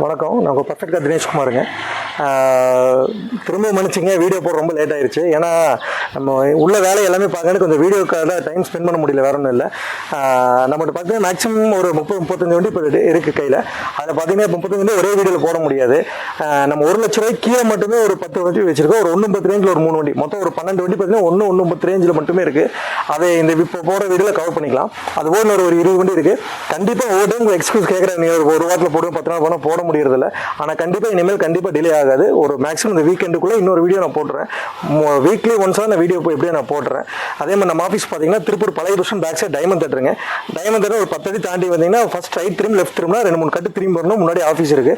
வணக்கம். நான் உங்கள் பர்ஃபெக்டாக தினேஷ்குமாருங்க. திரும்ப மன்னிச்சிங்க வீடியோ போட ரொம்ப லேட் ஆயிருச்சு. ஏன்னா நம்ம உள்ள வேலை எல்லாமே பார்க்கணும் கொஞ்சம் வீடியோக்காக டைம் ஸ்பெண்ட் பண்ண முடியல வேற ஒன்றும் இல்லை. நம்மகிட்ட பார்த்தீங்கன்னா மேக்ஸிமம் ஒரு முப்பது முப்பத்தஞ்சு வண்டி இப்போ இருக்குது கையில். அதில் பார்த்தீங்கன்னா முப்பத்தஞ்சு வண்டி ஒரே வீடியோவில் போட முடியாது. நம்ம ஒரு லட்ச ரூபாய் கீழே மட்டுமே ஒரு பத்து வண்டி வச்சிருக்கோம். ஒரு ஒன்று பத்து ரேஞ்சில் ஒரு மூணு வண்டி. மொத்தம் ஒரு பன்னெண்டு வண்டி பார்த்தீங்கன்னா ஒன்று ஒன்று பத்து ரேஞ்சில் மட்டுமே இருக்குது அதை இந்த இப்போ போகிற வீடியோவில் கவர் பண்ணிக்கலாம். அது போல ஒரு ஒரு இருபது வண்டி இருக்குது கண்டிப்பாக ஒவ்வொரு டைம் எக்ஸ்கியூஸ் கேட்குறேன் நீ ஒரு ஒரு வாரத்தில் போடுவோம் பத்து நாள் போனால் போட முடியறதில்ல. ஆனால் கண்டிப்பாக இனிமேல் கண்டிப்பாக டிலே ஆகாது. ஒரு மேக்ஸிமம் இந்த வீக்கெண்டுக்குள்ளே இன்னொரு வீடியோ நான் போட்டுறேன். வீக்லி ஒன்ஸாக நான் வீடியோ போய் எப்படியே நான் போட்டுறேன். அதே மாதிரி நம்ம ஆஃபீஸ் பார்த்தீங்கன்னா திருப்பூர் பழைய வருஷம் பேக் சைட் டைமண்ட் தட்டுருங்க டைமண்ட் தட்டு ஒரு பத்து அடி தாண்டி வந்தீங்கன்னா ஃபஸ்ட் ரைட் திரும்பி லெஃப்ட் திரும்பினா ரெண்டு மூணு கட்டு திரும்பி வரணும். முன்னாடி ஆஃபீஸ் இருக்குது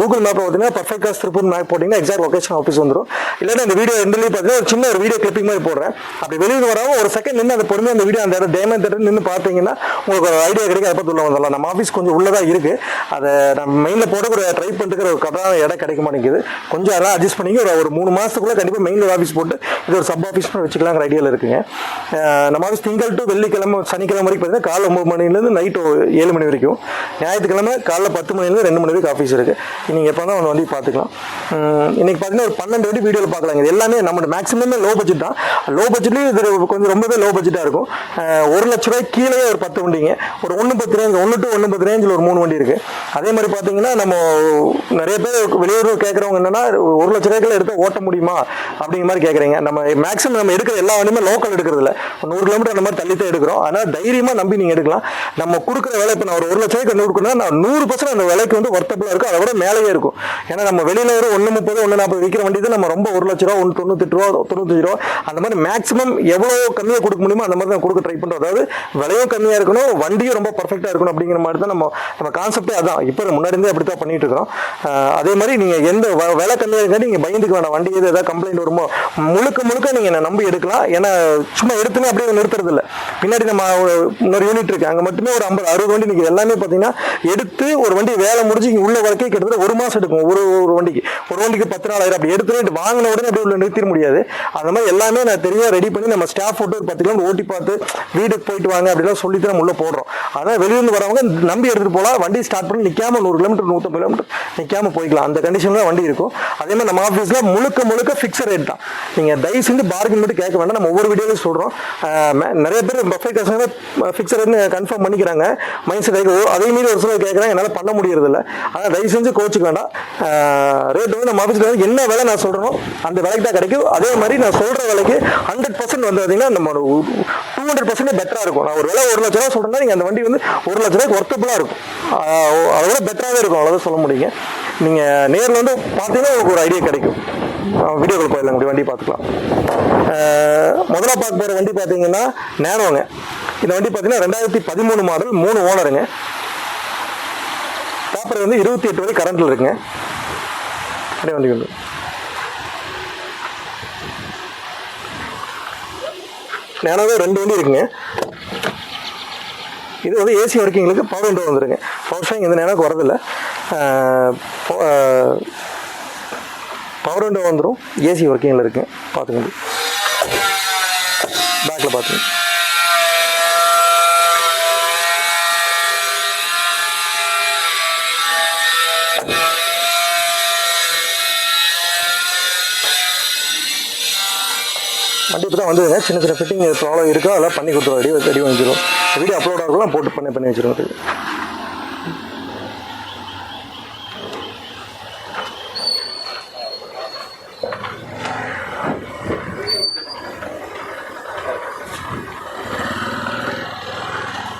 கூகுள் மேப்பில் பார்த்தீங்கன்னா பர்ஃபெக்ட் திருப்பூர் மேப் போட்டிங்கன்னா எக்ஸாக்ட் லொகேஷன் ஆஃபீஸ் வந்துடும் இல்லைன்னா இந்த வீடியோ ரெண்டுலேயும் பார்த்தீங்கன்னா ஒரு சின்ன ஒரு வீடியோ கிளிப்பிங் மாதிரி போடுறேன். அப்படி வெளியில் வராமல் ஒரு செகண்ட் நின்று அந்த பொறுமையாக அந்த வீடியோ அந்த இடம் டைமண்ட் தேட்டர் நின்று பார்த்தீங்கன்னா உங்களுக்கு ஒரு ஐடியா கிடைக்கும். அதை பற்றி உள்ள வந்துடலாம். நம்ம ஆஃபீஸ் கொஞ்சம் உள்ளதாக இருக்குது அதை நம்ம மெயினில் போட ட்ரை பண்ணிட்டு கரெக்டான இடம் கிடைக்க மாட்டேங்குது. கொஞ்சம் அதெல்லாம் அட்ஜஸ்ட் பண்ணி ஒரு ஒரு மூணு மாதத்துக்குள்ளே கண்டிப்பாக மெயினில் ஆஃபீஸ் போட்டு இது ஒரு சப் ஆஃபீஸ் வச்சுக்கலாங்கிற ஐடியாவில் இருக்குங்க. நம்ம ஆஃபீஸ் திங்கள் டு வெள்ளிக்கிழமை சனிக்கிழமை வரைக்கும் பார்த்தீங்கன்னா காலை ஒம்பது மணிலேருந்து நைட்டு ஏழு மணி வரைக்கும். ஞாயிற்றுக்கிழமை காலைல பத்து மணிலேருந்து ரெண்டு மணி வரைக்கும் ஆஃபீஸ் இருக்குது நீங்கள் எப்போ தான் வந்து வந்து பார்த்துக்கலாம். இன்றைக்கி பார்த்தீங்கன்னா ஒரு பன்னெண்டு வண்டி வீடியோவில் பார்க்கலாங்க. இது எல்லாமே நம்ம மேக்ஸிமமே லோ பட்ஜெட் தான். லோ பட்ஜெட்லேயும் இது கொஞ்சம் ரொம்பவே லோ பட்ஜெட்டாக இருக்கும். ஒரு லட்ச ரூபாய் கீழே ஒரு பத்து வண்டிங்க. ஒரு ஒன்று பத்து ரேஞ்ச் ஒன்று டு ஒன்று பத்து ரேஞ்சில் ஒரு மூணு வண்டி இருக்குது அதே மாதிரி பார்த்தீங்கன்னா நம்ம நிறைய நிறைய பேர் வெளியூர் கேட்குறவங்க என்னன்னா ஒரு லட்ச ரூபாய்க்குள்ள எடுத்து ஓட்ட முடியுமா? அப்படிங்கிற மாதிரி கேட்குறீங்க நம்ம மேக்ஸிமம் நம்ம எடுக்கிற எல்லா வண்டியுமே லோக்கல் எடுக்கிறது இல்லை நூறு கிலோமீட்டர் அந்த மாதிரி தள்ளி தான் எடுக்கிறோம். ஆனால் தைரியமாக நம்பி நீங்கள் எடுக்கலாம். நம்ம கொடுக்குற விலை இப்போ நான் ஒரு ஒரு லட்ச ரூபாய்க்கு நூறுக்குன்னா நான் நூறு பர்சன்ட் அந்த விலைக்கு வந்து ஒர்த்தபுளாக இருக்கும். அதை விட மேலேயே இருக்கும். ஏன்னா நம்ம வெளியில் ஒரு ஒன்று முப்பது ஒன்று நாற்பது விற்கிற வண்டி தான் நம்ம ரொம்ப ஒரு லட்ச ரூபா ஒன்று தொண்ணூத்தெட்டு ரூபா தொண்ணூத்தஞ்சு ரூபா அந்த மாதிரி மேக்ஸிமம் எவ்வளோ கம்மியாக கொடுக்க முடியுமோ அந்த மாதிரி தான் கொடுக்க ட்ரை பண்ணுறோம் அதாவது விலையும் கம்மியாக இருக்கணும் வண்டியும் ரொம்ப பர்ஃபெக்டாக இருக்கணும் அப்படிங்கிற மாதிரி தான் நம்ம நம்ம கான்செப்டே அதான். இப்போ முன்னாடி இருந்தே அப்படி தான் பண்ணிட்டு இருக்கிறோம். அதே மாதிரி நீங்கள் எந்த விலை கம்மியாக இருக்கா நீங்கள் பயந்துக்கு வேணாம். வண்டி எது ஏதாவது கம்ப்ளைண்ட் வருமோ முழுக்க முழுக்க நீங்கள் என்னை நம்பி எடுக்கலாம். ஏன்னா சும்மா எடுத்துமே அப்படியே நிறுத்துறது இல்லை பின்னாடி நம்ம இன்னொரு யூனிட் இருக்கு. அங்கே மட்டுமே ஒரு ஐம்பது அறுபது வண்டி நிற்கிது எல்லாமே பார்த்தீங்கன்னா எடுத்து ஒரு வண்டி வேலை முடிஞ்சு இங்கே உள்ள வரைக்கும் கிட்டத்தட்ட ஒரு மாதம் எடுக்கும். ஒரு ஒரு வண்டிக்கு. ஒரு வண்டிக்கு பத்து நாலாயிரம் அப்படி எடுத்துட்டு வாங்கின உடனே அப்படி உள்ள நிறுத்திட முடியாது. அந்த மாதிரி எல்லாமே நான் தெரியும் ரெடி பண்ணி நம்ம ஸ்டாஃப் போட்டு ஒரு பத்து கிலோமீட்டர் ஓட்டி பார்த்து வீட்டுக்கு போயிட்டு வாங்க அப்படிலாம் சொல்லி தான் நம்ம உள்ள போடுறோம். அதான் வெளியிருந்து வரவங்க நம்பி எடுத்துட்டு போகலாம். வண்டி ஸ்டார்ட் பண்ணி நிற்காம நூறு கிலோமீட்டர் நூற்றம்பது கிலோமீட்டர் நிற்காம போய்க்கலாம். அந்த கண்டிஷனில் வண்டி இருக்கும். அதே மாதிரி நம்ம ஆஃபீஸில் முழுக்க முழுக்க ஃபிக்ஸட் ரேட் தான். நீங்கள் தயவு செஞ்சு பார்க்கிங் மட்டும் கேட்க வேண்டாம். நம்ம ஒவ்வொரு வீடியோலையும் சொல்கிறோம் நிறைய பேர் பஃபே கஸ்டமர் ஃபிக்ஸட் ரேட்னு கன்ஃபார்ம் பண்ணிக்கிறாங்க. மைண்ட் செட் ஆகி அதே மீறி ஒரு சிலர் கேட்குறாங்க. என்னால் பண்ண முடியறதில்ல. ஆனால் தயவு செஞ்சு கோச்சுக்க வேண்டாம். ரேட் வந்து நம்ம ஆஃபீஸில் வந்து என்ன விலை நான் சொல்கிறோம் அந்த விலைக்கு தான் கிடைக்கும். அதே மாதிரி நான் சொல்கிற விலைக்கு ஹண்ட்ரட் பர்சன்ட் வந்து பார்த்தீங்கன்னா நம்ம டூ ஹண்ட்ரட் பர்சன்ட் பெட்டராக இருக்கும். நான் ஒரு விலை ஒரு லட்ச ரூபா சொல்கிறேன்னா நீங்கள் அந்த வண்டி வந்து ஒரு லட்ச ரூபாய்க்கு ஒர்த்தபுளாக இருக்கும். அதை விட பெட்டராகவே இருக்கும். அவ்வளோதான் சொல்ல முடியுங்க. நீங்கள் நேரில் வந்து பார்த்தீங்கன்னா உங்களுக்கு ஒரு ஐடியா கிடைக்கும். வீடியோக்கள் போயிடலாம். இப்படி வண்டி பார்த்துக்கலாம். முதல்ல பார்க்க போகிற வண்டி பார்த்தீங்கன்னா நேனோங்க இந்த வண்டி பார்த்தீங்கன்னா ரெண்டாயிரத்தி பதிமூணு மாடல் மூணு ஓனருங்க. பேப்பர் வந்து இருபத்தி எட்டு வரை கரண்ட்டில் இருக்குங்க. அப்படியே வண்டி வந்து நேனோவே ரெண்டு வண்டி இருக்குங்க. இது வந்து ஏசி ஒர்க்கிங்களுக்கு பவர் விண்டோ வந்துருங்க. பவர் ஷேங் இந்த நேரம் வரதில்லை. பவர் விண்டோ வந்துடும் ஏசி ஒர்க்கிங்கில் இருக்குங்க பார்த்துக்கோங்க. பேக்கில் பார்த்துங்க வண்டி இப்போ தான் சின்ன சின்ன ஃபிட்டிங் ப்ராப்ளம் இருக்கோ? அதெல்லாம் பண்ணி கொடுத்துருவோம். ரெடி ரெடி வாங்கிச்சிடும் வீடியோ அப்லோட் ஆகலாம் போட்டு பண்ணி பண்ணி வச்சிருவோம்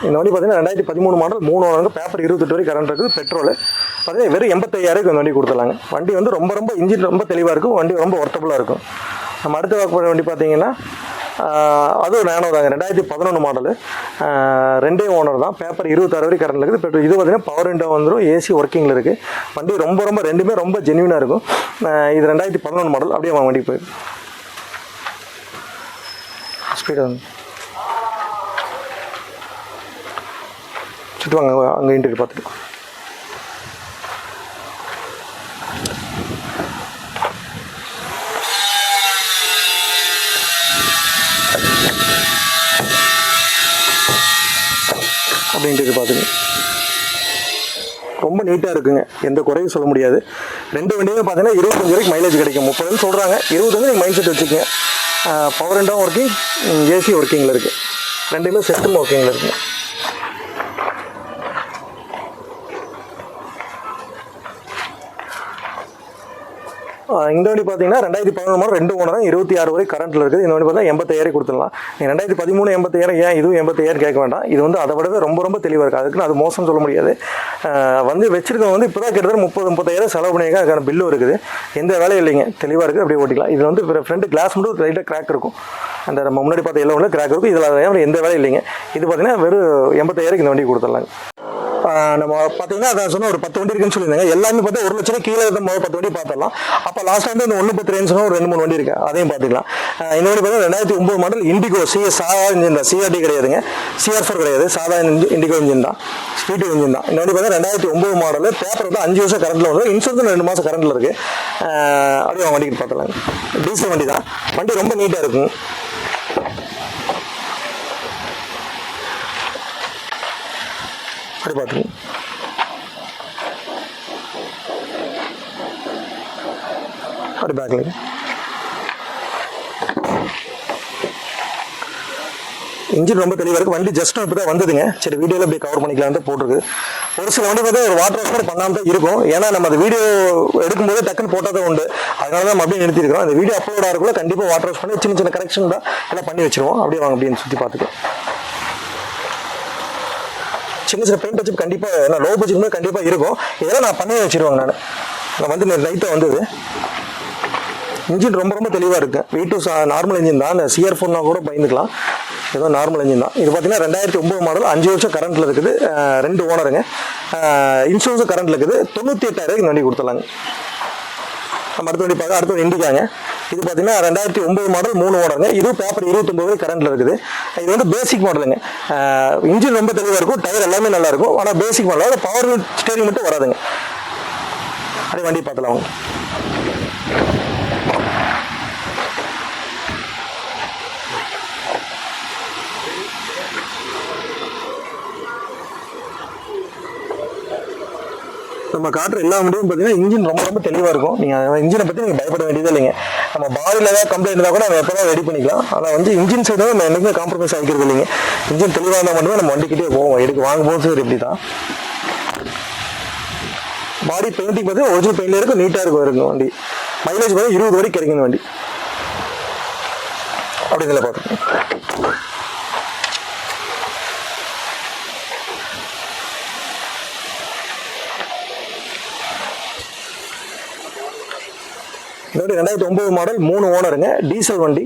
இந்த வண்டி பார்த்தீங்கன்னா ரெண்டாயிரத்தி பதிமூணு மாடல் மூணு வாங்க பேப்பர் இருபத்தெட்டு வரை கரண்ட் இருக்குது பெட்ரோல் பார்த்தீங்கன்னா வெறும் எண்பத்தையாயிரம் இந்த வண்டி கொடுத்துலாங்க வண்டி வந்து ரொம்ப ரொம்ப இன்ஜின் ரொம்ப தெளிவாக இருக்கும். வண்டி ரொம்ப ஒர்த்தபுளாக இருக்கும். நம்ம அடுத்து பார்க்க போகிற வண்டி பார்த்தீங்கன்னா அதுவும் நேனோ தாங்க. ரெண்டாயிரத்தி பதினொன்று மாடலு ரெண்டே ஓனர் தான். பேப்பர் இருபத்தாறு வரை கரண்ட் இருக்குது. பெட்ரோல் இது பார்த்தீங்கன்னா பவர் விண்டோ வந்துடும் ஏசி ஒர்க்கிங்கில் இருக்குது. வண்டி ரொம்ப ரொம்ப ரெண்டுமே ரொம்ப ஜென்யூனாக இருக்கும். இது ரெண்டாயிரத்தி பதினொன்று மாடல் அப்படியே வாங்க வண்டி போயிடும் ஸ்பீடாக வந்து. சுற்றுவாங்க அங்கே இன்டர்வியூ பார்த்துட்டு. அப்படின்ட்டு பார்த்துங்க ரொம்ப நீட்டாக இருக்குங்க. எந்த குறையும் சொல்ல முடியாது. ரெண்டு வண்டியுமே பார்த்தீங்கன்னா இருபத்தஞ்சு வரைக்கும் மைலேஜ் கிடைக்கும். முப்பதுன்னு சொல்கிறாங்க இருபத்தஞ்சு நீங்கள் மைண்ட் செட் வச்சுக்கோங்க. பவர் ரெண்டும் ஒர்க்கிங் ஏசி ஒர்க்கிங்கில் இருக்குது ரெண்டுமே செட்டும் ஒர்க்கிங்கில் இருக்குங்க இந்த வண்டி பார்த்தீங்கன்னா ரெண்டாயிரத்தி பதினொன்று மாதம் ரெண்டு ஓனர் இருபத்தி ஆறு வரை கரண்ட்டில் இருக்குது. இந்த வண்டி பார்த்தா எண்பத்தாயிரம் கொடுத்துடலாம். நீங்கள் ரெண்டாயிரத்தி பதிமூணு எண்பத்தாயிரம் ஏன் இதுவும் எண்பத்தாயிரம் கேட்க வேண்டாம். இது வந்து அதை விடவே ரொம்ப ரொம்ப தெளிவாக இருக்குது அதுக்குன்னு அது மோசம் சொல்ல முடியாது. வந்து வச்சிருக்கவங்க வந்து இப்போ தான் கிட்டத்தட்ட முப்பது முப்பத்தாயிரம் செலவு பண்ணியிருக்காங்க. அதுக்கான பில்லும் இருக்குது. எந்த வேலையும் இல்லைங்க. தெளிவாக இருக்குது அப்படியே ஓட்டிக்கலாம். இது வந்து ஃப்ரண்ட் கிளாஸ் மட்டும் லைட்டாக கிராக் இருக்கும். அந்த நம்ம முன்னாடி பார்த்த எல்லாம் கிராக் இருக்கும். இதில் எந்த வேலையும் இல்லைங்க. இது பார்த்தீங்கன்னா வெறும் எண்பத்தாயிரம் இந்த வண்டி கொடுத்துடலாங்க. நம்ம பார்த்தீங்கன்னா அதான் சொன்ன ஒரு பத்து வண்டி இருக்குன்னு சொல்லியிருந்தாங்க. எல்லாமே பார்த்தா ஒரு லட்சம் கீழே இருந்த முதல் பத்து வண்டி பார்த்துடலாம் அப்போ லாஸ்ட் வந்து இந்த ஒன்று பத்து ரேஞ்ச் ஒரு ரெண்டு மூணு வண்டி இருக்கு. அதையும் பார்த்துக்கலாம் இன்னொன்று பார்த்தீங்கன்னா ரெண்டாயிரத்தி ஒன்பது மாடல் இண்டிகோ சிஎஸ் சாதா இன்ஜின் தான். சிஆர்டி கிடையாதுங்க. சிஆர் ஃபோர் கிடையாது. சாதா இண்டிகோ இன்ஜின் தான். ஸ்பீட் இன்ஜின் தான். இந்த பார்த்தீங்கன்னா ரெண்டாயிரத்தி ஒன்பது மாடல் பேப்பர் வந்து அஞ்சு வருஷம் கரண்ட்டில் வந்து இன்சூரன்ஸ் ரெண்டு மாதம் கரண்ட்டில் இருக்குது அப்படியே வண்டிக்கு பார்த்துலாங்க டீசல் வண்டி தான். வண்டி ரொம்ப நீட்டாக இருக்கும். அப்படி பார்த்துக்கோங்க அப்படி பேக்கில். இன்ஜின் ரொம்ப தெளிவாக இருக்குது வண்டி ஜஸ்ட் இப்போ தான் வந்ததுங்க. சரி வீடியோவில் அப்படியே கவர் பண்ணிக்கலாம் தான் போட்டிருக்கு. ஒரு சில வண்டி பார்த்தா ஒரு வாட்டர் வாஷ் கூட பண்ணாமல் தான் இருக்கும். ஏன்னா நம்ம அந்த வீடியோ எடுக்கும்போது டக்குன்னு போட்டால் தான் உண்டு. அதனால தான் அப்படியே நிறுத்திருக்கிறோம் அந்த வீடியோ அப்லோட் ஆகிறக்குள்ள கண்டிப்பாக வாட்டர் வாஷ் பண்ணி சின்ன சின்ன கரெக்ஷன் தான் எல்லாம் பண்ணி வச்சிருவோம். அப்படியே வாங்க அப்படின்னு சுற்றி பார்த்துக்கலாம். சின்ன சின்ன பெயிண்ட் வச்சு கண்டிப்பாக நான் லோ பட்ஜெட் கண்டிப்பாக இருக்கும். இதெல்லாம் நான் பண்ணி வச்சிருவேங்க நான். நான் வந்து நைட்டாக வந்தது. இன்ஜின் ரொம்ப ரொம்ப தெளிவாக இருக்குது வி டூ நார்மல் இன்ஜின் தான். அந்த சிஆர் ஃபோர்னா கூட பயந்துக்கலாம். ஏதோ நார்மல் இன்ஜின் தான். இது பார்த்தீங்கன்னா ரெண்டாயிரத்தி ஒம்பது மாடல் அஞ்சு வருஷம் கரண்ட்டில் இருக்குது. ரெண்டு ஓனருங்க இன்சூரன்ஸும் கரண்ட்டில் இருக்குது. தொண்ணூற்றி எட்டாயிரம் வண்டி கொடுத்துலாங்க நம்ம அடுத்த வண்டி பார்க்க அடுத்த இண்டிகாங்க இது பார்த்தீங்கன்னா ரெண்டாயிரத்தி ஒம்பது மாடல் மூணு ஓனருங்க இதுவும் பேப்பர் இருபத்தொம்பது கரண்ட்டில் இருக்குது. இது வந்து பேசிக் மாடலுங்க இன்ஜின் ரொம்ப தெளிவாக இருக்கும். டயர் எல்லாமே நல்லா இருக்கும். ஆனால் பேசிக் மாடல் பவர் ஸ்டேரிங் மட்டும் வராதுங்க. அதே வண்டி பார்த்துலாம் நம்ம காட்டுற எல்லா வண்டியும் பார்த்தீங்கன்னா இன்ஜின் ரொம்ப ரொம்ப தெளிவாக இருக்கும். நீங்கள் இன்ஜினை பற்றி நீங்கள் பயப்பட வேண்டியதே இல்லைங்க. நம்ம பாடியில் ஏதாவது கம்ப்ளைண்ட் இருந்தால் கூட நம்ம எப்போ ரெடி பண்ணிக்கலாம். ஆனால் வந்து இன்ஜின் சைடு நம்ம என்றைக்குமே காம்ப்ரமைஸ் ஆகிக்கிறது இல்லைங்க. இன்ஜின் தெளிவாக இருந்தால் மட்டுமே நம்ம வண்டிக்கிட்டே போவோம். எடுக்க வாங்கும்போது சரி இப்படி தான் பாடி பெயிண்டிங் பார்த்தீங்கன்னா ஒரிஜினல் பெயிண்டில் இருக்கும் நீட்டாக இருக்கும் இருக்கும் வண்டி. மைலேஜ் பார்த்தா இருபது வரைக்கும் கிடைக்கும் வண்டி. அப்படி இதில் பார்த்துக்கோங்க இதோட ரெண்டாயிரத்தி ஒன்பது மாடல் மூணு ஓனருங்க டீசல் வண்டி.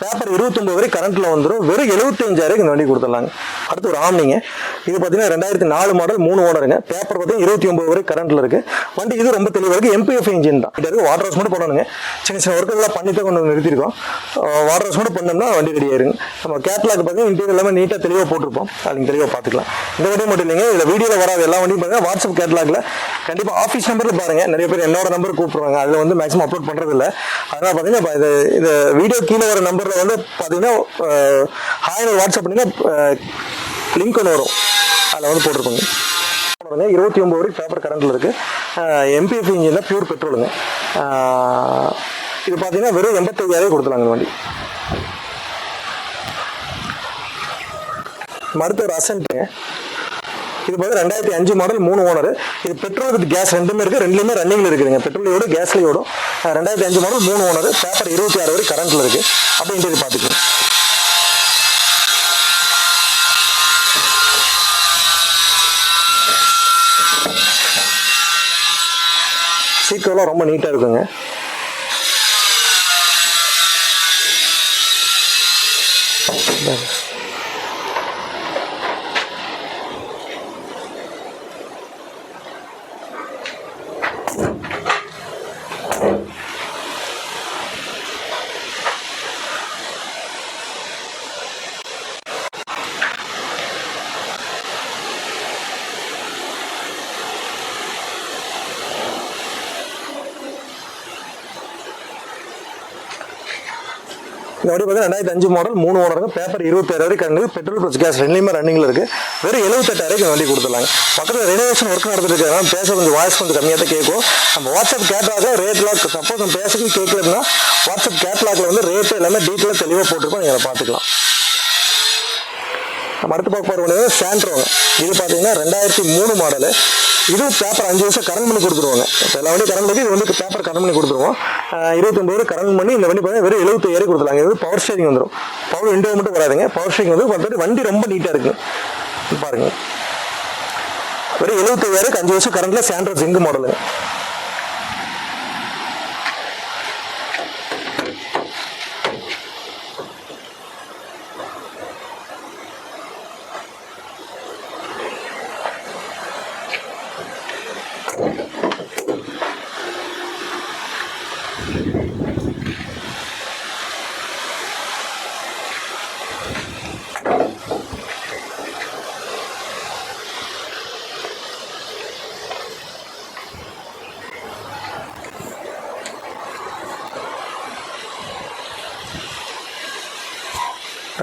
பேப்பர் இருபத்தொம்பது வரை கரண்ட்டில் வந்துடும் வெறும் எழுபத்தஞ்சாயிரம் இந்த வண்டி கொடுத்துடலாங்க. அடுத்து ஒரு ஆம்னிங்க. இது பார்த்தீங்கன்னா ரெண்டாயிரத்தி நாலு மாடல் மூணு ஓனருங்க பேப்பர் பார்த்தீங்கன்னா இருபத்தி ஒம்பது வரை கரண்ட்டில் இருக்குது வண்டி இது ரொம்ப தெளிவாக இருக்குது எம்பிஎஃப் இன்ஜின் தான். இது வாட்டர் ஹவுஸ் மட்டும் பண்ணணுங்க சின்ன சின்ன ஒர்க்கெல்லாம் பண்ணி தான் கொண்டு வந்து நிறுத்திருக்கோம். வாட்டர் ஹவுஸ் மட்டும் பண்ணோம்னா வண்டி ரெடி ஆயிருங்க. நம்ம கேட்லாக் பார்த்தீங்கன்னா இன்டீரியர் எல்லாமே நீட்டாக தெளிவாக போட்டிருப்போம். அது தெளிவாக பார்த்துக்கலாம் இந்த வண்டி மட்டும் இல்லைங்க. இதில் வீடியோவில் வராத. எல்லா வண்டியும் பாருங்கள் வாட்ஸ்அப் கேட்லாக்ல கண்டிப்பாக ஆஃபீஸ் நம்பரில் பாருங்கள் நிறைய பேர் என்னோட நம்பர் கூப்பிடுவாங்க. அதில் வந்து மேக்ஸிமம் அப்லோட் பண்ணுறதில்ல அதனால் பார்த்தீங்கன்னா இப்போ இது இது வீடியோ கீழே வர நம்பரில் வந்து பார்த்தீங்கன்னா ஹாய் வாட்ஸ்அப் பண்ணிங்கன்னா லிங்க் ஒன்று வரும். அதில் வந்து போட்டிருப்பாங்க. பாருங்க இருபத்தி ஒம்பது வரைக்கும் பேப்பர் கரண்ட்டில் இருக்குது எம்பிஎஃப் இன்ஜின் தான் பியூர் பெட்ரோலுங்க இது பார்த்தீங்கன்னா வெறும் எண்பத்தையாயிரம் கொடுத்துலாங்க வண்டி. மருத்துவ ஒரு அசன்ட்டுங்க. இது வந்து ரெண்டாயிரத்தி அஞ்சு மாடல் மூணு ஓனர் இது பெட்ரோல் வித் கேஸ் ரெண்டுமே இருக்குது ரெண்டுலேயுமே ரன்னிங்கில் இருக்குதுங்க. பெட்ரோலையோட கேஸ்லையோடும் ரெண்டாயிரத்தி அஞ்சு மாடல் மூணு ஓனர் பேப்பர் இருபத்தி ஆறு வரை கரண்ட்டில் இருக்குது அப்படி இன்டர்வியூ பார்த்துக்கோங்க சீக்கிரம் ரொம்ப நீட்டாக இருக்குங்க. Thank இந்த வண்டி பார்த்தீங்கன்னா ரெண்டாயிரத்தி அஞ்சு மாடல் மூணு ஓனருங்க பேப்பர் இருபத்தாயிரம் வரைக்கும் கண்டு பெட்ரோல் ப்ளஸ் கேஸ் ரெண்டுலேயுமே ரன்னிங்கில் இருக்குது வெறும் எழுபத்தெட்டாயிரம் வண்டி கொடுத்துருலாங்க பக்கத்தில் ரெனோவேஷன் ஒர்க் நடந்துட்டு இருக்கிறதுனால பேச கொஞ்சம் வாய்ஸ் கொஞ்சம் கம்மியாக தான் கேட்கும். நம்ம வாட்ஸ்அப் கேட்லாக ரேட்லாம் சப்போஸ் நம்ம பேசுறது கேட்கலன்னா வாட்ஸ்அப் கேட்லாக்ல வந்து ரேட்டு எல்லாமே டீட்டெயிலாக தெளிவாக போட்டிருப்போம் நீங்கள் அதை பார்த்துக்கலாம். நம்ம அடுத்து பார்க்க போகிற வண்டி சாண்ட்ரோங்க இது பார்த்தீங்கன்னா ரெண்டாயிரத்தி மூணு மாடலு இது பேப்பர் அஞ்சு வருஷம் கரண்ட் பண்ணி கொடுத்துருவாங்க. எல்லா வண்டி கரண்ட் பண்ணி இது வந்து பேப்பர் கரண்ட் பண்ணி கொடுத்துருவோம். இருபத்தொம்பது ரூபா கரண்ட் பண்ணி இந்த வண்டி பார்த்தீங்கன்னா வெறும் எழுபத்தாயிரம் கொடுத்துருவாங்க. இது பவர் ஷேரிங் வந்துடும் பவர் விண்டோ மட்டும் வராதுங்க. பவர் ஷேரிங் வந்து பார்த்துட்டு வண்டி ரொம்ப நீட்டாக இருக்குது பாருங்கள் பாருங்க. வெறும் எழுபத்தாயிரம் அஞ்சு வருஷம் கரண்ட்ல சாண்ட்ரோ சிங்க் மாடலுங்க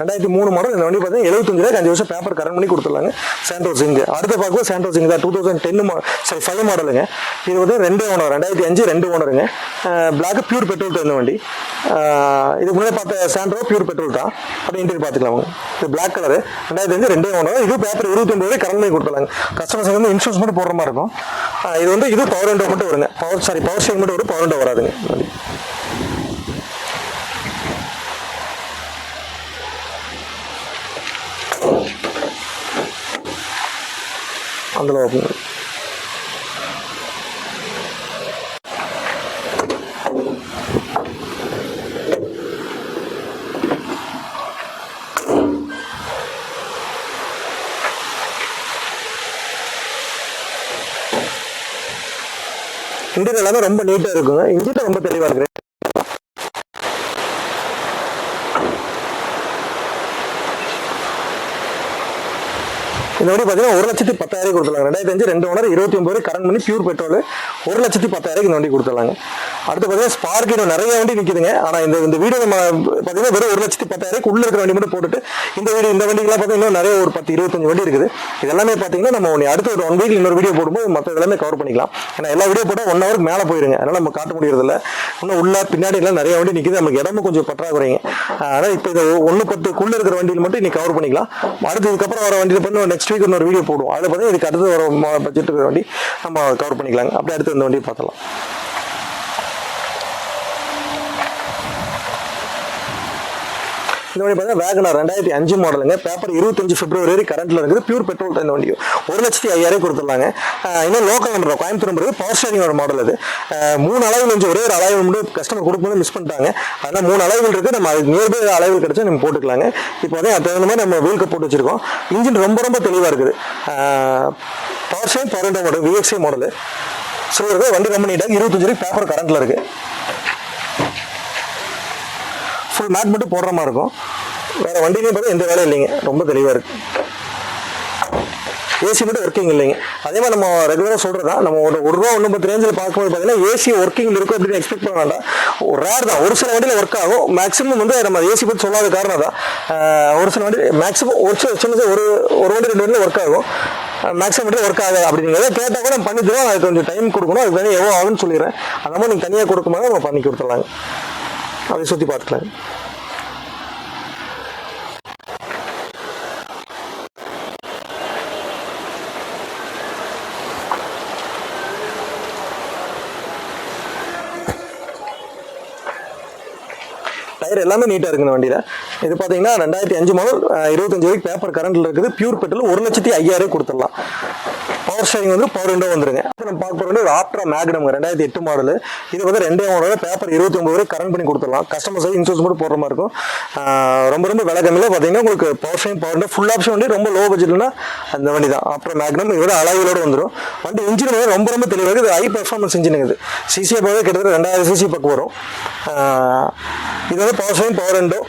ரெண்டாயிரத்தி மூணு மாடல் இந்த வண்டி பார்த்தீங்கன்னா எழுபத்தஞ்சு ரூபாய் அஞ்சு வருஷம் பேப்பர் கரண்ட் பண்ணி கொடுத்துருலாங்க சாண்டோ சிங் அடுத்த பார்க்கும் சாண்டோ சிங் தான். Two thousand ten sorry five மாடலுங்க இது வந்து ரெண்டு ஓனர் ரெண்டாயிரத்தி அஞ்சு ரெண்டு ஓனருங்க பிளாக் பியூர் பெட்ரோல் தகுந்த வண்டி. இதுக்கு முன்னாடி பார்த்த சாண்ட்ரோ பியூர் பெட்ரோல் தான். அப்படி இன்டர்வியூ பார்த்துக்கலாம் இது பிளாக் கலர் ரெண்டாயிரத்தி அஞ்சு ரெண்டே ஓனர் இது பேப்பர் இருபத்தொம்பது ரூபாய் கரண்ட் பண்ணி கொடுத்துருலாங்க கஸ்டமர்ஸ் வந்து இன்சூரன்ஸ் மட்டும் போடுற மாதிரி இருக்கும். இது வந்து இது பவர் விண்டோ மட்டும் வருங்க. பவர் சாரி பவர் ஸ்டேரிங் மட்டும் வரும் பவர் விண்டோ வராதுங்க. అందులో ఓపెన్ இன்டீரியர் எல்லாமே ரொம்ப நீட்டாக இருக்குங்க இன்ஜின் ரொம்ப தெளிவாக இருக்கு இந்த வண்டி பார்த்தீங்கன்னா ஒரு லட்சத்தி பத்தாயிரம் கொடுத்துருவாங்க ரெண்டாயிரத்தி அஞ்சு ரெண்டு ஓனர் இருபத்தி ஒன்பது கரண்ட் பண்ணி பியூர் பெட்ரோல் ஒரு லட்சத்தி பத்தாயிரம் இந்த வண்டி கொடுத்துருவாங்க அடுத்து பார்த்தீங்கன்னா ஸ்பார்க் இன்னும் நிறைய வண்டி நிற்குதுங்க ஆனால் இந்த இந்த வீடியோ நம்ம பார்த்தீங்கன்னா வெறும் ஒரு லட்சத்தி பத்தாயிரம் உள்ள இருக்கிற வண்டி மட்டும் போட்டுட்டு இந்த வீடு இந்த வண்டிகளாக பார்த்தீங்கன்னா இன்னும் நிறைய ஒரு பத்து இருபத்தஞ்சு வண்டி இருக்குது. இதெல்லாமே பார்த்தீங்கன்னா நம்ம அடுத்த ஒரு ஒன் வீக் இன்னொரு வீடியோ போடும்போது மற்ற எல்லாமே கவர் பண்ணிக்கலாம். ஏன்னா எல்லா வீடியோ போட்டால் ஒன் ஹவருக்கு மேலே போயிருங்க. அதனால் நம்ம காட்ட முடியறதில்ல. இன்னும் உள்ள பின்னாடி எல்லாம் நிறைய வண்டி நிற்குது நமக்கு இடமும் கொஞ்சம் பற்றாக்குறைங்க. அதனால் இப்போ இதை ஒன்று பத்துக்குள்ளே இருக்கிற வண்டியில் மட்டும் இன்னைக்கு கவர் பண்ணிக்கலாம். அடுத்து இதுக்கப்புறம் வர வண்டியில் பண்ணி நெக்ஸ்ட் வீக் இன்னொரு வீடியோ போடுவோம். அதில் பார்த்தீங்கன்னா இதுக்கு அடுத்து வர பட்ஜெட் இருக்கிற வண்டி நம்ம கவர் பண்ணிக்கலாங்க. அப்படியே அடுத்து இந்த வண்டியை பார்த்தலாம் இந்த வண்டி பார்த்தீங்கன்னா வேகனார் ரெண்டாயிரத்தி அஞ்சு மாடலுங்க பேப்பர் இருபத்தஞ்சு பிப்ரவரி வரை கரண்ட்ல இருக்குது. பியூர் பெட்ரோல் தான் இந்த வண்டி ஒரு லட்சத்தி ஐயாயிரம் கொடுத்துருலாங்க இன்னும் local number Coimbatore number power ஸ்டேரிங்கோட model அது. மூணு அளவில் வந்து ஒரே ஒரு அளவு மட்டும் கஸ்டமர் கொடுக்கும்போது மிஸ் பண்ணிட்டாங்க. அதனால் மூணு அளவுகள் இருக்குது நம்ம அதுக்கு நியர்பை அளவில் கிடைச்சா நம்ம போட்டுக்கலாங்க. இப்போ வந்து அது தகுந்த மாதிரி நம்ம வீல்க்கு போட்டு வச்சிருக்கோம். இன்ஜின் ரொம்ப ரொம்ப தெளிவாக இருக்குது. Power steering power model VXI model இருக்குது வண்டி ரொம்ப நீட்டாக இருபத்தஞ்சு பேப்பர் கரண்ட்டில் இருக்குது ஃபுல் மேட் மட்டும் போடுற மாதிரி இருக்கும். வேற வண்டிலையும் பார்த்தா எந்த வேலையும் இல்லைங்க. ரொம்ப தெளிவாக இருக்கு. ஏசி மட்டும் ஒர்க்கிங் இல்லைங்க. அதே மாதிரி நம்ம ரெகுலராக சொல்கிறதா நம்ம ஒரு ஒரு ரூபா ஒன்று பத்து ரேஞ்சில் பார்க்கும்போது பார்த்தீங்கன்னா ஏசி ஒர்க்கிங் இருக்கும் அப்படின்னு எக்ஸ்பெக்ட் பண்ண வேண்டாம். ஒரு ரேர் தான். ஒரு சில வண்டியில் ஒர்க் ஆகும். மேக்ஸிமம் வந்து நம்ம ஏசி பற்றி சொல்லாத காரணம் தான் ஒரு சில வண்டி மேக்ஸிமம் ஒரு சில சின்ன ஒரு ஒரு வண்டி ரெண்டு வண்டியில் ஒர்க் ஆகும். மேக்ஸிமம் மட்டும் ஒர்க் ஆகாது அப்படி நீங்கள் எதாவது கேட்டால் கூட நம்ம பண்ணி தருவோம். அதுக்கு கொஞ்சம் டைம் கொடுக்கணும். அதுக்கு தனியாக எவ்வளோ ஆகும்னு சொல்லிடுறேன். அந்த மாதிரி நீங்கள் தனியாக கொடுக்கும்போது நம்ம பண்ணி கொடுத்துடலாங்க. அதை சுற்றி பார்த்துக்கலாம் டயர் எல்லாமே நீட்டாக இருக்குது வண்டியில். இது பார்த்தீங்கன்னா ரெண்டாயிரத்தி அஞ்சு முதல் இருபத்தஞ்சு வரைக்கும் பேப்பர் கரண்டில் இருக்குது. பியூர் பெட்ரோல் ஒரு லட்சத்தி ஐயாயிரம் கொடுத்துடலாம். பவர் ஷேரிங் வந்து பவர் விண்டோ வந்துருங்க. இப்போ நம்ம பார்க்க போகிறது ஒரு ஆப்ட்ரா மேக்னம் ரெண்டாயிரத்தி எட்டு மாடல் இது வந்து ரெண்டே மாடல் பேப்பர் இருபத்தி ஒன்பது வரை கரண்ட் பண்ணி கொடுத்துடலாம். கஸ்டமர் சைடு இன்சூரன்ஸ் மட்டும் போடுற மாதிரி இருக்கும். ரொம்ப ரொம்ப விலை கம்மியில் பார்த்தீங்கன்னா உங்களுக்கு power steering power window full option வண்டி ரொம்ப லோ பட்ஜெட்னா அந்த வண்டி தான். ஆப்ட்ரா மேக்னம் இதோட அளவுகளோட வந்துடும் வண்டி இன்ஜின் வந்து ரொம்ப ரொம்ப தெளிவாக இருக்குது. ஹை பெர்ஃபார்மன்ஸ் இன்ஜின் இது. சிசியை பார்த்து கிட்டத்தட்ட ரெண்டாயிரம் சிசி பக்கம் வரும். இது வந்து power steering power window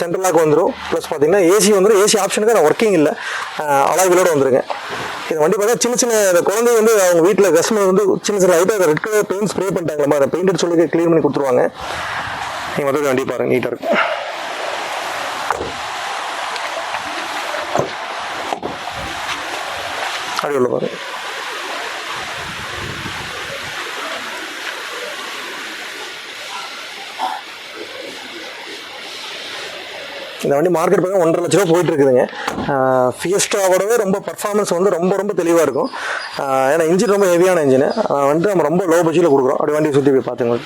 central lock வந்துடும் ப்ளஸ் பார்த்தீங்கன்னா ஏசி வந்துடும் ஏசி ஆப்ஷனுக்கு நான் ஒர்க்கிங் இல்லை. அளவுகளோட வந்துருங்க. இது வண்டி பார்த்தா சின்ன சின்ன சின்ன குழந்தை வந்து அவங்க வீட்டில் கஸ்டமர் வந்து சின்ன சின்ன லைட்டாக ரெட் கலர் பெயிண்ட் ஸ்ப்ரே பண்ணிட்டாங்களா அதை பெயிண்ட் சொல்லி க்ளீன் பண்ணி கொடுத்துருவாங்க. நீங்கள் மொத்தம் வண்டி பாருங்கள் நீட்டாக இருக்கும் அப்படி உள்ள பாருங்கள் இந்த வண்டி மார்க்கெட் பக்கம் ஒன்றரை லட்ச ரூபா போயிட்டு இருக்குதுங்க ஃபியஸ்டாவோடவே ரொம்ப பர்ஃபார்மன்ஸ் வந்து ரொம்ப ரொம்ப தெளிவாக இருக்கும். ஏன்னா இன்ஜின் ரொம்ப ஹெவியான இன்ஜின் வந்துட்டு நம்ம ரொம்ப லோ பட்ஜெட்டில் கொடுக்குறோம். அப்படி வண்டியை சுற்றி போய் பார்த்துங்க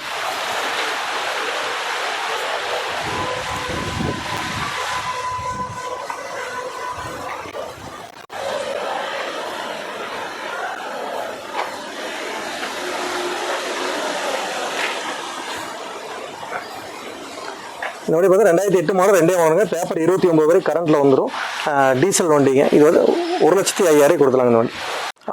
இந்த வண்டி பார்த்தா ரெண்டாயிரத்தி எட்டு மாடல் ரெண்டே வாங்குங்க பேப்பர் இருபத்தி ஒம்பது வரை கரண்ட்டில் வந்துடும் டீசல் வண்டிங்க. இது வந்து ஒரு லட்சத்தி ஐயாயிரம் கொடுத்துலாங்க இந்த வண்டி.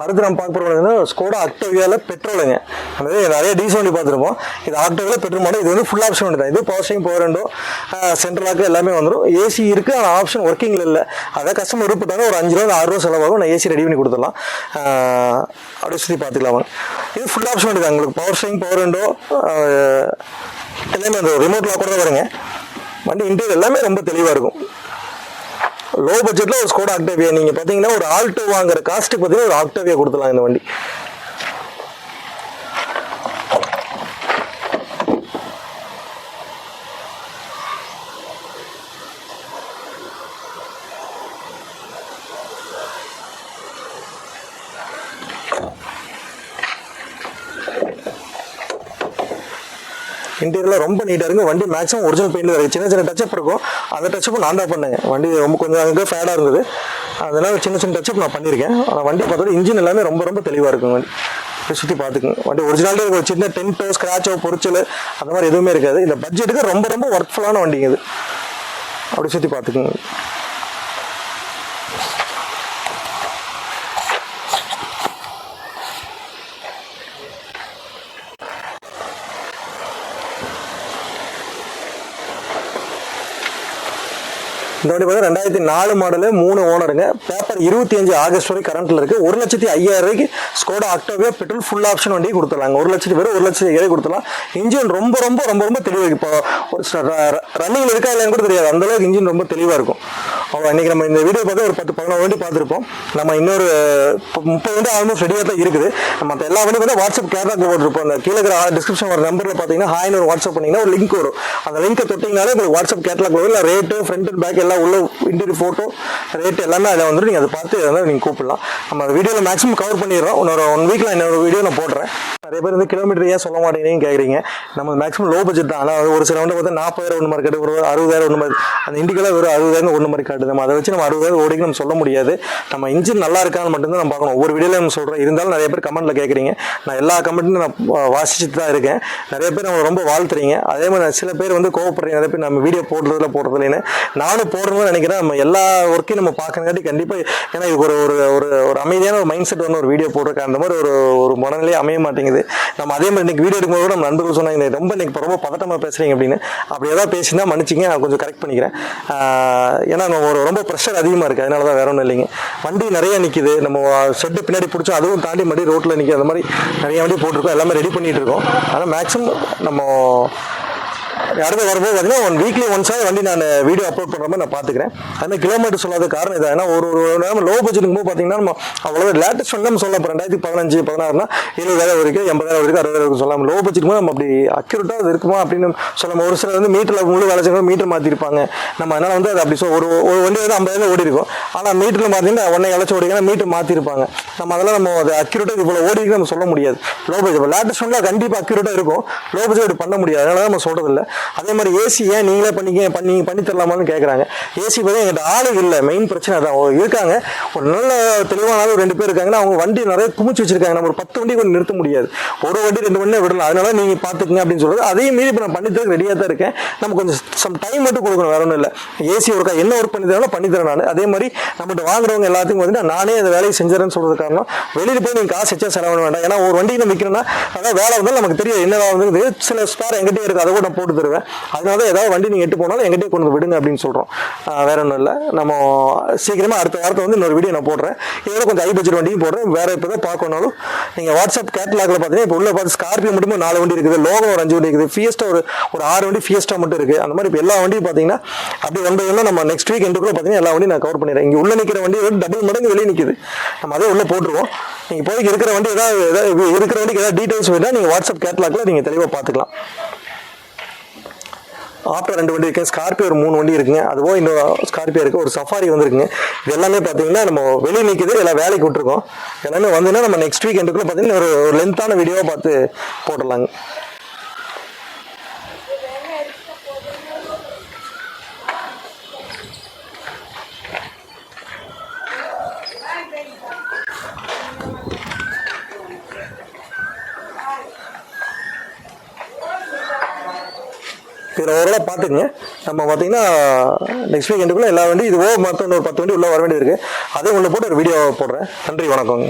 அடுத்து நம்ம பார்க்க போகிறது ஸ்கோடா ஆக்டோவியாவில் பெட்ரோலுங்க அந்த நிறைய டீசல் வண்டி பார்த்துருப்போம். இது ஆக்டோவியில் பெட்ரோல் மாடல் இது வந்து ஃபுல் ஆப்ஷன் வண்டி தான். இது பவர் ஸ்டேரிங் பவர் எல்லாமே வந்துடும் ஏசி இருக்குது ஆனால் ஆப்ஷன் ஒர்க்கிங்கில் இல்லை. அதான் கஸ்டமர் விருப்பத்தாங்க ஒரு அஞ்சு ரூபா ஆறு ரூபா செலவாகும். நான் ஏசி ரெடி பண்ணி கொடுத்துடலாம். அப்படி அப்படியே சுற்றி பார்த்துக்கலாம் இது ஃபுல் ஆப்ஷன் வண்டி தான். உங்களுக்கு பவர் ஸ்டேரிங் பவர் ரெண்டோ எல்லாமே அந்த ரிமோட் லாக் கூட வருங்க. வண்டி இன்டீரியர் எல்லாமே ரொம்ப தெளிவாக இருக்கும். லோ பட்ஜெட்டில் ஒரு ஸ்கோடா ஆக்டேவியா நீங்கள் பார்த்தீங்கன்னா ஒரு ஆல்டோ வாங்குற காஸ்ட்டுக்கு பார்த்தீங்கன்னா ஒரு ஆக்டேவியா கொடுத்துலாம் இந்த வண்டி. இன்டீரியரில் ரொம்ப நீட்டாக இருக்கும் வண்டி மேக்ஸிமம் ஒரிஜினல் பெயிண்ட் இருக்குது சின்ன சின்ன டச்சப் இருக்கும். அந்த டச்சப் நான் தான் பண்ணேங்க வண்டி ரொம்ப கொஞ்சம் அங்கே ஃபேடாக இருந்தது. அதனால சின்ன சின்ன டச்சப் நான் பண்ணியிருக்கேன். ஆனால் வண்டி பார்த்தோட இன்ஜின் எல்லாமே ரொம்ப ரொம்ப தெளிவாக இருக்கும். வண்டி சுற்றி பார்த்துக்குங்க. வண்டி ஒரிஜினாலே ஒரு சின்ன டென்ட்டோ ஸ்க்ராச்சோ பொறிச்சல் அந்த மாதிரி எதுவுமே இருக்காது. இந்த பட்ஜெட்டுக்கு ரொம்ப ரொம்ப ஒர்க்ஃபுல்லான வண்டிங்க இது. அப்படி சுற்றி பார்த்துக்குங்க. இந்த வண்டி பார்த்தா ரெண்டாயிரத்தி நாலு மாடலு மூணு ஓனருங்க பேப்பர் இருபத்தி அஞ்சு ஆகஸ்ட் வரை கரண்ட்ல இருக்கு. ஒரு லட்சத்தி ஐயாயிரம் ரூபாய்க்கு Skoda Octavia petrol full option வண்டி கொடுத்துடலாங்க. ஒரு லட்சத்தி வெறும் ஒரு லட்சத்தி ஐயாயிரம் கொடுத்துலாம் இன்ஜின் ரொம்ப ரொம்ப ரொம்ப ரொம்ப தெளிவாக இப்போ ஒரு ரன்னிங் இருக்கா இல்லைன்னு கூட தெரியாது. அந்த அளவுக்கு இன்ஜின் ரொம்ப தெளிவாக இருக்கும். அவ்வளோ இன்னைக்கு நம்ம இந்த வீடியோ பார்த்து ஒரு பத்து பதினோரு வண்டி பார்த்துருப்போம். நம்ம இன்னொரு இப்போ முப்பது வண்டி ஆல்மோஸ்ட் ரெடியாக தான் இருக்குது. நம்ம எல்லா வண்டியும் வந்து வாட்ஸ்அப் கேரளாக்கு போட்டிருப்போம். அந்த கீழே இருக்கிற டிஸ்கிரிப்ஷன் வர நம்பரில் பார்த்தீங்கன்னா ஹாய்னு ஒரு வாட்ஸ்அப் பண்ணிங்கன்னா ஒரு லிங்க் வரும். அந்த லிங்கை தொட்டிங்கனாலே உங்களுக்கு வாட்ஸ்அப் கேட்லாக் வரும் இல்லை ரேட்டு ஃப்ரண்ட் அண்ட் பேக் எல்லாம் உள்ள இன்டீரியர் ஃபோட்டோ ரேட் எல்லாமே அதில் வந்துட்டு நீங்கள் அதை பார்த்து அதனால் நீங்கள் கூப்பிடலாம். நம்ம வீடியோவில் மேக்ஸிமம் கவர் பண்ணிடுறோம். இன்னொரு ஒன் வீக்கில் இன்னொரு வீடியோ நான் போடுறேன். நிறைய பேர் வந்து கிலோமீட்டர் ஏன் சொல்ல மாட்டேங்கிறீங்க கேட்குறீங்க நம்ம மேக்ஸிமம் லோ பட்ஜெட் தான். ஆனால் ஒரு சில வந்து பார்த்தா நாற்பதாயிரம் ஒன்று மாதிரி ஒரு அறுபதாயிரம் ஒன்று மாதிரி அந்த இண்டிகலாக ஒரு அறுபதாயிரம் ஒன்று மாதிரி காட்டுது நம்ம அதை வச்சு நம்ம அறுபதாயிரம் ஓடிக்கு நம்ம சொல்ல முடியாது. நம்ம இன்ஜின் நல்லா இருக்கான்னு மட்டும்தான் நம்ம பார்க்கணும். ஒவ்வொரு வீடியோவில் நம்ம சொல்கிறோம் இருந்தாலும் நிறைய பேர் கமெண்ட்ல கேட்குறீங்க நான் எல்லா கமெண்ட்டும் நான் வாசிச்சுட்டு தான் இருக்கேன். நிறைய பேர் நம்ம ரொம்ப வாழ்த்துறீங்க. அதே மாதிரி சில பேர் வந்து கோவப்படுறீங்க. நிறைய பேர் நம்ம வீடியோ போடுறதுல போடுறதுலன்னு. நானும் போடணும்னு நினைக்கிறேன். நம்ம எல்லா ஒர்க்கையும் நம்ம பார்க்கணுங்காட்டி கண்டிப்பாக ஏன்னா இது ஒரு ஒரு ஒரு ஒரு அமைதியான ஒரு மைண்ட் செட் வந்து ஒரு வீடியோ போட்டிருக்கேன் அந்த மாதிரி ஒரு ஒரு மனநிலையே அமைய மாட்டேங்குது. நம்ம அதே மாதிரி இன்னைக்கு வீடியோ எடுக்கும்போது கூட நம்ம நண்பர்கள் சொன்னாங்க ரொம்ப இன்னைக்கு ரொம்ப பதட்டமாக பேசுறீங்க அப்படின்னு. அப்படி ஏதாவது பேசினா மன்னிச்சிங்க நான் கொஞ்சம் கரெக்ட் பண்ணிக்கிறேன். ஏன்னா நம்ம ஒரு ரொம்ப ப்ரெஷர் அதிகமாக இருக்குது அதனால தான் வேற ஒன்றும் இல்லைங்க. வண்டி நிறைய நிற்கிது நம்ம ஷெட்டு பின்னாடி பிடிச்சோம் அதுவும் தாண்டி மறுபடியும் ரோட்டில் நிற்கிது அந்த மாதிரி நிறைய வண்டி போட்டிருக்கோம். எல்லாமே ரெடி பண்ணிகிட்டு இருக்கோம். ஆனால் மேக்ஸிமம் நம்ம அடுத்து வரும்போது பார்த்தீங்கன்னா ஒன் வீக்லி ஒன்ஸாக வண்டி நான் வீடியோ அப்லோட் பண்ணுற மாதிரி நான் பார்த்துக்கிறேன் அதனால் கிலோமீட்டர் சொல்லாத காரணம் இதான். ஏன்னா ஒரு ஒரு நேரம் லோ பட்ஜெட் போது பார்த்தீங்கன்னா நம்ம அவ்வளோ லேட்டஸ்ட் வந்து நம்ம சொல்லலாம் ரெண்டாயிரத்தி பதினஞ்சு பதினாறுனா இருபதாயிரம் வரைக்கும் எண்பதாயிரம் வரைக்கும் அறுபதாயிரம் வரைக்கும் சொல்லலாம் லோ பட்ஜெட் நம்ம அப்படி அக்யூரேட்டாக அது இருக்குமா அப்படின்னு சொல்லாமல் ஒரு சிலர் வந்து மீட்டரில் முழு வேலை செய்யணும் மீட்டர் மாற்றிருப்பாங்க நம்ம அதனால் வந்து அது அப்படி சொ ஒரு ஒரு வண்டி வந்து ஐம்பதாயிரம் ஓடி இருக்கும் ஆனால் மீட்டரில் பார்த்தீங்கன்னா ஒன்றை இழைச்சி ஓடிங்கன்னா மீட்டர் மாற்றிருப்பாங்க நம்ம அதெல்லாம் நம்ம அது அக்யூரேட்டாக இவ்வளோ ஓடி நம்ம சொல்ல முடியாது. லோ பட்ஜெட் லேட்டஸ்ட் வந்து கண்டிப்பாக அக்யூரேட்டாக இருக்கும். லோ பட்ஜெட் பண்ண முடியாது. அதனால நம்ம சொல்கிறது இல்லை அதே மாதிரி ஏசி ஏன் நீங்களே பண்ணிக்க பண்ணி பண்ணி தரலாமான்னு கேட்குறாங்க ஏசி பற்றி எங்கிட்ட ஆளு இல்லை. மெயின் பிரச்சனை தான் இருக்காங்க. ஒரு நல்ல தெளிவான ஆளு ஒரு ரெண்டு பேர் இருக்காங்கன்னா அவங்க வண்டி நிறைய குமிச்சு வச்சிருக்காங்க. நம்ம ஒரு பத்து வண்டி கொஞ்சம் நிறுத்த முடியாது. ஒரு வண்டி ரெண்டு வண்டி விடலாம். அதனால நீங்கள் பார்த்துக்குங்க அப்படின்னு சொல்றது. அதையும் மீறி இப்போ நான் பண்ணித்தரக்கு ரெடியாக தான் இருக்கேன். நம்ம கொஞ்சம் சம் டைம் மட்டும் கொடுக்கணும். வேற ஒன்றும் இல்லை. ஏசி ஒர்க்கா என்ன ஒர்க் பண்ணி தரணும் பண்ணி தரேன் நான். அதே மாதிரி நம்மகிட்ட வாங்குறவங்க எல்லாத்துக்கும் வந்து நானே அந்த வேலையை செஞ்சுறேன்னு சொல்றது காரணம். வெளியில் போய் நீங்கள் காசு வச்சா செலவு வேண்டாம். ஏன்னா ஒரு வண்டிக்கு நம்ம அதான் வேலை வந்தாலும் நமக்கு தெரியும் என்ன வந்து சில ஸ்பேர் எங்கிட்டே இருக்கு. அதை கூட நான் போட்டு போட்டுருவேன் அதனால தான் ஏதாவது வண்டி நீங்கள் எட்டு போனாலும் எங்கிட்டே கொண்டு விடுங்க அப்படின்னு சொல்கிறோம் வேற ஒன்றும் இல்லை. நம்ம சீக்கிரமாக அடுத்த வாரத்தை வந்து இன்னொரு வீடியோ நான் போடுறேன். இதோட கொஞ்சம் ஹை பட்ஜெட் வண்டியும் போடுறேன். வேற இப்போ தான் பார்க்கணும்னாலும் நீங்கள் வாட்ஸ்அப் கேட்லாகில் பார்த்தீங்கன்னா இப்போ உள்ள பார்த்து ஸ்கார்பியோ மட்டுமே நாலு வண்டி இருக்குது. லோகோ ஒரு அஞ்சு வண்டி இருக்குது. ஃபியஸ்டா ஒரு ஒரு ஆறு வண்டி ஃபியஸ்டா மட்டும் இருக்குது அந்த மாதிரி இப்போ எல்லா வண்டியும் பார்த்தீங்கன்னா அப்படி வந்து நம்ம நெக்ஸ்ட் வீக் எண்டுக்குள்ள பார்த்தீங்கன்னா எல்லா வண்டியும் நான் கவர் பண்ணிடுறேன். இங்கே உள்ள நிற்கிற வண்டி டபுள் மடங்கு வெளியே நிற்குது நம்ம அதே உள்ளே போட்டுருவோம். நீங்கள் இப்போதைக்கு இருக்கிற வண்டி ஏதாவது ஏதாவது இருக்கிற வண்டிக்கு ஏதாவது டீட்டெயில்ஸ் வேணால் நீங்கள் வாட்ஸ்அப் கேட்லாகில் நீங்கள் தெளிவாக பார்த்துக்கலாம் ஆப்டர் ரெண்டு வண்டி இருக்குது ஸ்கார்பியோ ஒரு மூணு வண்டி இருக்குங்க. அதுவோ இன்னொரு ஸ்கார்பியோ இருக்குது ஒரு சஃபாரி வந்துருக்குங்க. இது எல்லாமே பார்த்தீங்கன்னா நம்ம வெளியே நிற்கிது எல்லாம் வேலைக்கு விட்டுருக்கோம். எல்லாமே வந்துன்னா நம்ம நெக்ஸ்ட் வீக் எண்டுக்குள்ளே பார்த்தீங்கன்னா ஒரு ஒரு லென்த்தான வீடியோவாக பார்த்து போட்டுடலாங்க. இதில் பார்த்துக்குங்க நம்ம பார்த்தீங்கன்னா நெக்ஸ்ட் வீக் எல்லா வண்டி இது ஓ மொத்தம் ஒரு பத்து வண்டி உள்ளே வர வேண்டியது இருக்குது அதே உள்ள போட்டு ஒரு வீடியோ போடுறேன். நன்றி வணக்கங்க.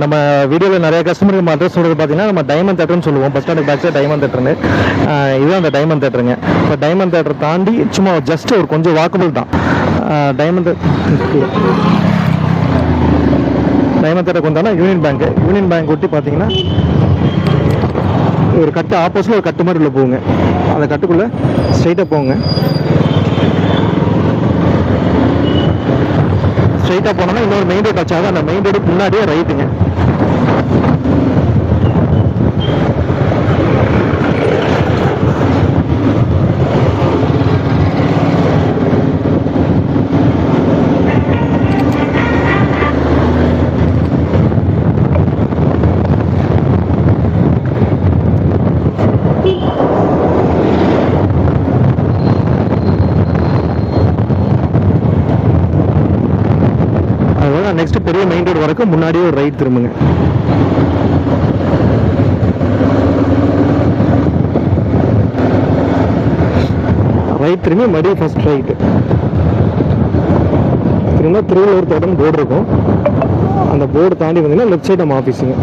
நம்ம வீடியோவில் நிறைய கஸ்டமருக்கு நம்ம அட்ரஸ் சொல்கிறது பார்த்தீங்கன்னா நம்ம டைமண்ட் தேட்டர்னு சொல்லுவோம். பஸ் ஸ்டாண்டுக்கு பேக் டைமண்ட் தேட்டர்னு இதுதான் அந்த டைமண்ட் தேட்டருங்க இப்போ டைமண்ட் தேட்டர் தாண்டி சும்மா ஜஸ்ட் ஒரு கொஞ்சம் வாக்கபிள் தான். டைமண்ட் டைமண்ட் தேட்டர் கொண்டானா யூனியன் பேங்க் யூனியன் பேங்க் ஒட்டி பார்த்தீங்கன்னா ஒரு கட்டு ஆப்போசிட்ல ஒரு கட்டு மாதிரி உள்ள போங்க. அந்த கட்டுக்குள்ளே ஸ்ட்ரைட்டாக போங்க. ஸ்ட்ரைட்டாக போனோம்னா இன்னொரு மெயின் ரோட் வச்சாதான் அந்த மெயின் ரோடுக்கு முன்னாடியே ரைட்டுங்க அதோட நெக்ஸ்ட் பெரிய மெயின் ரோடு வரைக்கும் முன்னாடியே ஒரு ரைட் திரும்புங்க. ரைட் திரும்பி மறுபடியும் ஃபர்ஸ்ட் ரைட்டு திரும்ப திருவள்ளூர் தோட்டம் போர்டு இருக்கும். அந்த போர்டு தாண்டி வந்தீங்கன்னா லெஃப்ட் சைடு நம்ம ஆஃபீஸுங்க